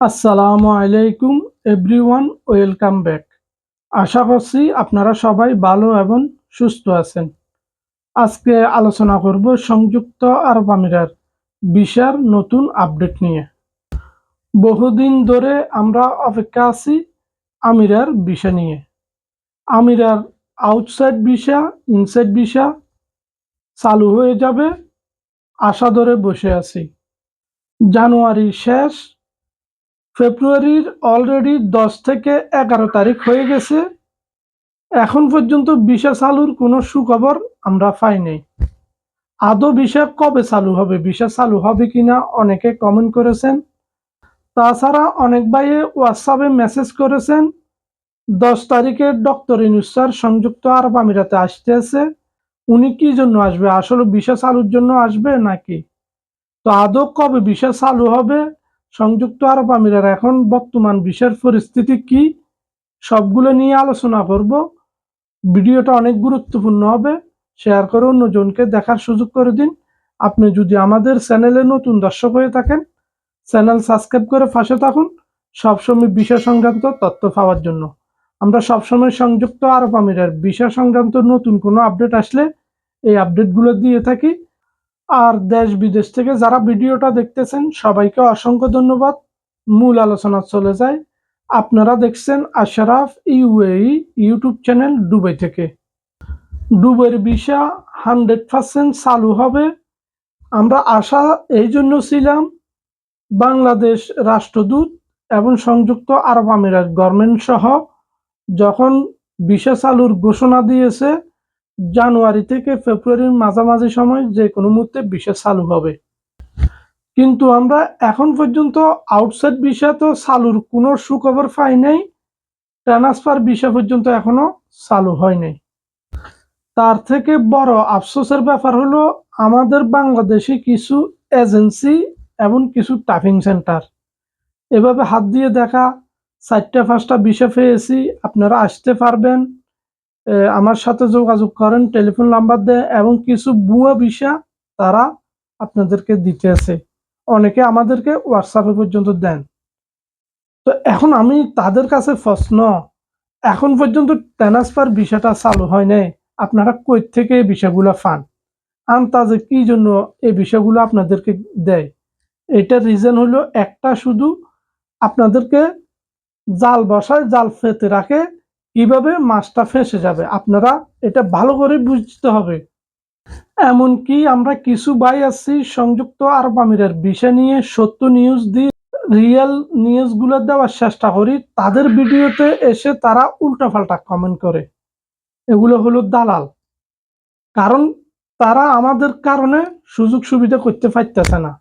আসসালামু আলাইকুম, everyone, welcome back. আশা করছি আপনারা সবাই ভালো এবং সুস্থ আছেন। আজকে আলোচনা করব সংযুক্ত আরব আমিরার ভিসার নতুন আপডেট নিয়ে। বহুদিন ধরে আমরা অপেক্ষা আছি আমিরার ভিসা নিয়ে। আমিরার আউটসাইড ভিসা, ইনসাইড ভিসা চালু হয়ে যাবে আশা ধরে বসে আছি। জানুয়ারি শেষ ফেব্রুয়ারির অলরেডি দশ থেকে এগারো তারিখ হয়ে গেছে। এখন পর্যন্ত ভিসা চালুর কোনো সুখবর আমরা পাইনি আদৌ ভিসা কবে চালু হবে, ভিসা চালু হবে কিনা অনেকে কমেন্ট করেছেন। তাছাড়া অনেক ভাইয়ে হোয়াটসঅ্যাপে মেসেজ করেছেন, দশ তারিখে ডক্টর ইনুসার সংযুক্ত আরব আমিরাতে আসতেছে উনি কি জন্য আসবে? আসলে ভিসা চালুর জন্য আসবে নাকি? তো আদৌ কবে ভিসা চালু হবে? সংযুক্ত আরব আমিরার এখন বর্তমান বিশ্বের পরিস্থিতি কি? সবগুলো নিয়ে আলোচনা করব। ভিডিওটা অনেক গুরুত্বপূর্ণ হবে। শেয়ার করে অন্যজনকে দেখার সুযোগ করে দিন। আপনি যদি আমাদের চ্যানেলে নতুন দর্শক হয়ে থাকেন, চ্যানেল সাবস্ক্রাইব করে পাশে থাকুন। সবসময় বিষয় সংক্রান্ত তথ্য পাওয়ার জন্য। আমরা সবসময় সংযুক্ত আরব আমিরের বিষয় সংক্রান্ত নতুন কোনো আপডেট আসলে এই আপডেটগুলো দিয়ে থাকি। আর দেশ বিদেশ থেকে যারা ভিডিওটা দেখতেছেন, সবাইকে অসংখ্য ধন্যবাদ। মূল আলোচনা চলে যায়। আপনারা দেখছেন Ashraf UAE YouTube channel Dubai থেকে। দুবাইয়ের ভিসা হান্ড্রেড পার্সেন্ট চালু হবে। আমরা আশা এই জন্য ছিলাম, বাংলাদেশ রাষ্ট্রদূত এবং সংযুক্ত আরব আমিরাত গভর্নমেন্ট সহ যখন ভিসা চালুর ঘোষণা দিয়েছে জানুয়ারি থেকে ফেব্রুয়ারির মাঝামাঝি সময় যে কোনো মুহূর্তে ভিসা চালু হবে। কিন্তু আমরা এখন পর্যন্ত আউটসাইড ভিসা তো চালুর কোনো সুখবর পাই নাই ট্রান্সফার ভিসা পর্যন্ত এখনও চালু হয় নাই। তার থেকে বড় আফসোসের ব্যাপার হলো আমাদের বাংলাদেশে কিছু এজেন্সি এবং কিছু টাফিং সেন্টার এভাবে হাত দিয়ে দেখা, চারটা পাঁচটা বিষয় পেয়েছি, আপনারা আসতে পারবেন। আমার সাথে যোগাযোগ করেন, টেলিফোন নাম্বার দেয় এবং কিছু বুয়া ভিসা তারা আপনাদেরকে দিতে আছে। অনেকে আমাদেরকে হোয়াটসঅ্যাপে পর্যন্ত দেন। তো এখন আমি তাদের কাছে প্রশ্ন, এখন পর্যন্ত ট্রান্সফার বিষয়টা চালু হয় নাই, আপনারা কই থেকে এই বিষয়গুলো পান? আন্তাজে কি জন্য এই বিষয়গুলো আপনাদেরকে দেয়? এটার রিজন হলো একটা শুধু আপনাদেরকে জাল বসায়, জাল ফেতে রাখে কীভাবে মাছটা ফেসে যাবে? আপনারা এটা ভালো করে বুঝতে হবে। এমনকি আমরা কিছু বাই আছি, সংযুক্ত আরব আমিরের। বিষয় নিয়ে সত্য নিউজ দিয়ে রিয়েল নিউজগুলো দেওয়ার চেষ্টা করি। তাদের ভিডিওতে এসে তারা উল্টাপাল্টা কমেন্ট করে। এগুলো হলো দালাল। কারণ তারা আমাদের কারণে সুযোগ সুবিধা করতে পারতেছে না।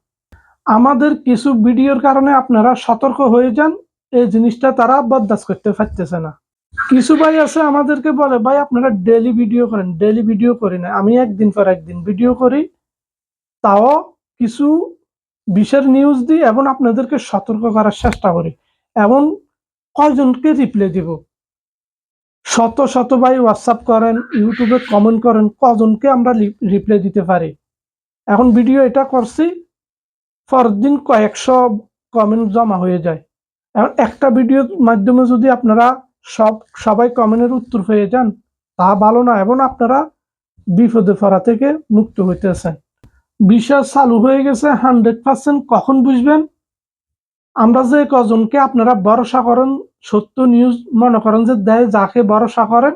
আমাদের কিছু ভিডিওর কারণে আপনারা সতর্ক হয়ে যান। এই জিনিসটা তারা বরদাস্ত করতে পারতেছে না। কিছু ভাই আছে আমাদেরকে বলে, ভাই, আপনারা ডেলি ভিডিও করেন ডেলি ভিডিও করি না। আমি একদিন পর একদিন ভিডিও করি। তাও কিছু বিশের নিউজ দিই এবং আপনাদেরকে সতর্ক করার চেষ্টা করি। এবং কয়জনকে রিপ্লাই দিব? শত শত ভাই হোয়াটসঅ্যাপ করেন ইউটিউবে কমেন্ট করেন, কজনকে আমরা রিপ্লাই দিতে পারি? এখন ভিডিও এটা করছি, পরদিন কয়েকশো কমেন্ট জমা হয়ে যায়। এখন একটা ভিডিওর মাধ্যমে যদি আপনারা সব, সবাই কমেন্টের উত্তর পেয়ে যান। তা ভালো না, এবং আপনারা বিপদে পড়া থেকে মুক্ত হইতেছেন। বিশ্বাস চালু হয়ে গেছে, হান্ড্রেড পার্সেন্ট কখন বুঝবেন? আমরা যে কজনকে আপনারা ভরসা করেন, সত্য নিউজ মনে করেন যে দেয়, যাকে ভরসা করেন,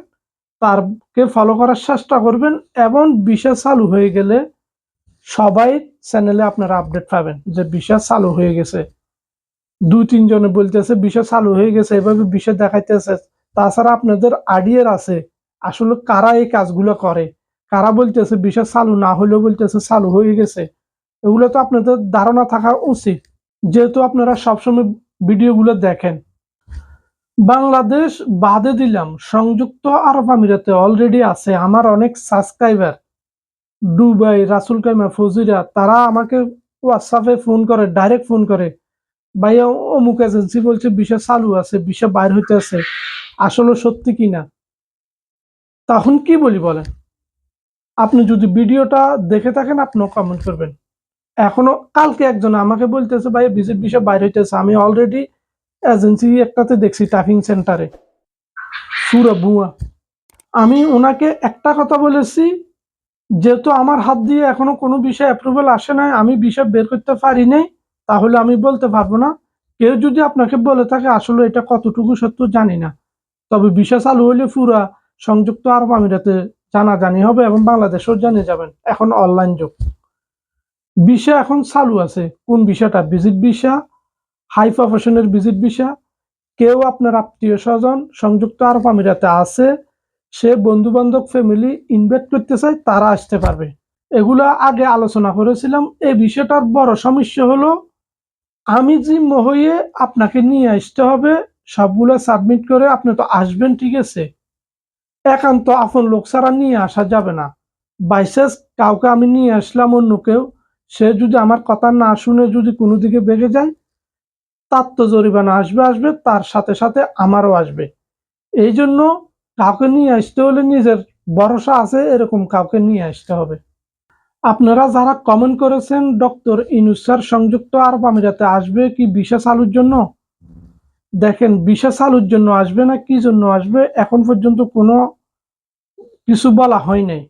তারকে ফলো করার চেষ্টা করবেন, এবং বিশ্বাস চালু হয়ে গেলে সবাই চ্যানেলে আপনারা আপডেট পাবেন যে বিশ্বাস চালু হয়ে গেছে। দুই তিনজনে বলতেছে, বিষয় চালু হয়ে গেছে, এভাবে বিষয় দেখাইতেছে। তাছাড়া আপনাদের আইডিয়ার আছে, আসলে কারা এই কাজগুলো করে? কারা বলতেছে বিষয় চালু না হলেও বলতেছে চালু হয়ে গেছে। এগুলো তো আপনাদের ধারণা থাকা উচিত, যেহেতু আপনারা সবসময় ভিডিওগুলো দেখেন। বাংলাদেশ বাদে দিলাম, সংযুক্ত আরব আমিরাতে অলরেডি আছে আমার অনেক subscriber Dubai, Ras Al Khaimah Fujairah, তারা আমাকে হোয়াটসঅ্যাপে ফোন করে ডাইরেক্ট ফোন করে। ভাইয়া, অমুক এজেন্সি বলছে বিষয় চালু আছে বিষয় বাইর হইতে আছে, আসলে সত্যি কি না? তখন কি বলি বলেন? আপনি যদি ভিডিওটা দেখে থাকেন, আপনিও কমেন্ট করবেন। এখনও কালকে একজন আমাকে বলতেছে, ভাই ভিজিট বিষয় বাইর হইতেছে আমি অলরেডি এজেন্সি একটাতে দেখছি টাফিং সেন্টারে সুরা বুয়া। আমি ওনাকে একটা কথা বলেছি, যেহেতু আমার হাত দিয়ে এখনও কোনো বিষয় অ্যাপ্রুভাল আসে নাই, আমি বিষয় বের করতে পারি নাই তাহলে আমি বলতে পারব না। কেউ যদি আপনাকে বলে থাকে, আসলে এটা কতটুকু সত্য জানি না। তবে বিষয় চালু হলে পুরা সংযুক্ত আরব আমিরাতে জানাজানি হবে এবং বাংলাদেশেও জানিয়ে যাবেন, এখন অনলাইন যুগ। বিষয় এখন চালু আছে। কোন বিষয়টা ভিজিট ভিসা হাই প্রফেশনের ভিজিট ভিসা কেউ আপনার আত্মীয় স্বজন সংযুক্ত আরব আমিরাতে আছে, সে বন্ধু বান্ধব ফ্যামিলি ইনভাইট করতে চায়, তারা আসতে পারবে। এগুলো আগে আলোচনা করেছিলাম। এই বিষয়টার বড় সমস্যা হলো আমি জিম্ম হয়ে আপনাকে নিয়ে আসতে হবে, সবগুলো সাবমিট করে আপনি তো আসবেন, ঠিক আছে? একান্ত আপন লোক ছাড়া নিয়ে আসা যাবে না। বাইসেস কাউকে আমি নিয়ে আসলাম অন্য কেউ, সে যদি আমার কথা না শুনে যদি কোনো দিকে বেগে যায়, তার তো জরিমানা আসবে আসবে, তার সাথে সাথে আমারও আসবে। এই জন্য কাউকে নিয়ে আসতে হলে নিজের ভরসা আছে, এরকম কাউকে নিয়ে আসতে হবে। আপনারা যারা কমেন্ট করেছেন ডক্টর ইনুসার সংযুক্ত আরব আমিরাতে আসবে কি ভিসা আলুর জন্য? দেখেন, ভিসা আলুর জন্য আসবে না, কি জন্য আসবে? এখন পর্যন্ত কোনো কিছু বলা হয় নাই।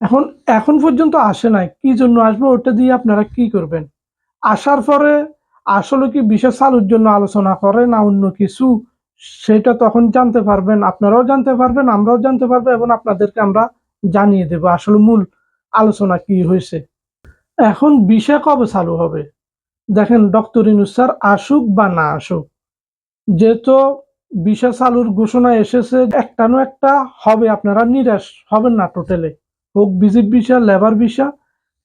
এখন এখন পর্যন্ত আসে নাই, কি জন্য আসবে ওটা দিয়ে আপনারা কি করবেন? আসার পরে আসলে কি বিষয় আলুর জন্য আলোচনা করে না অন্য কিছু? সেটা তখন জানতে পারবেন, আপনারাও জানতে পারবেন, আমরাও জানতে পারব এবং আপনাদেরকে আমরা জানিয়ে দেব। আসলে মূল আলোচনা কি হয়েছে? এখন বিষয় কবে চালু হবে? দেখেন, ডক্টর ইনুস স্যার আসুক বা না আসুক, যেহেতু বিষয় চালুর ঘোষণা এসেছে, একটা না একটা হবে, আপনারা নিরাশ হবেন না টোটালে হোক ভিজিট ভিসা লেবার ভিসা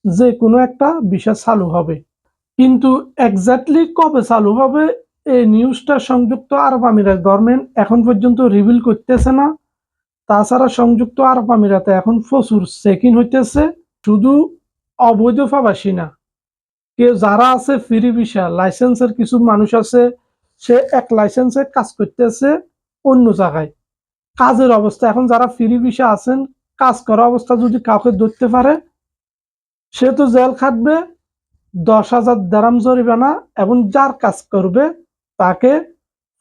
যে কোনো একটা ভিসা চালু হবে। কিন্তু এক্স্যাক্টলি কবে চালু হবে, এই নিউজটা সংযুক্ত আরব আমিরাত গভর্নমেন্ট এখন পর্যন্ত রিভিল করতেছে না। তাছাড়া সংযুক্ত আরব আমিরাতে এখন প্রচুর চেকিং হইতেছে, শুধু অবৈধ প্রবাসী না। কেউ যারা আছে ফ্রি ভিসা লাইসেন্সের কিছু মানুষ আছে, সে এক লাইসেন্সে কাজ করতেছে অন্য জায়গায়। কাজের অবস্থা, এখন যারা ফ্রি ভিসা আছেন, কাজ করা অবস্থা যদি কাউকে ধরতে পারে, সে তো জেল খাটবে, দশ হাজার দারাম জরিমানা, এবং যার কাজ করবে, তাকে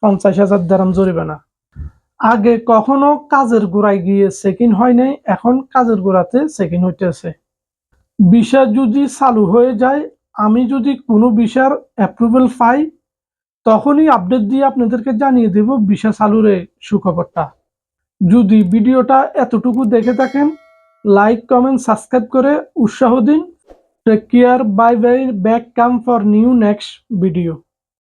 পঞ্চাশ হাজার দারাম জরিমানা। আগে কখনো কাজের গোড়ায় গিয়ে চেকিং হয় নাই, এখন কাজের গোড়াতে চেকিং হইতেছে। ভিসা যদি চালু হয়ে যায়, আমি যদি কোনো ভিসার অ্যাপ্রুভেল পাই, তখনই আপডেট দিয়ে আপনাদেরকে জানিয়ে দেব ভিসা চালুর সুখবরটা। যদি ভিডিওটা এতটুকু দেখে থাকেন লাইক কমেন্ট সাবস্ক্রাইব করে উৎসাহ দিন। Take care bye bye back come for new next video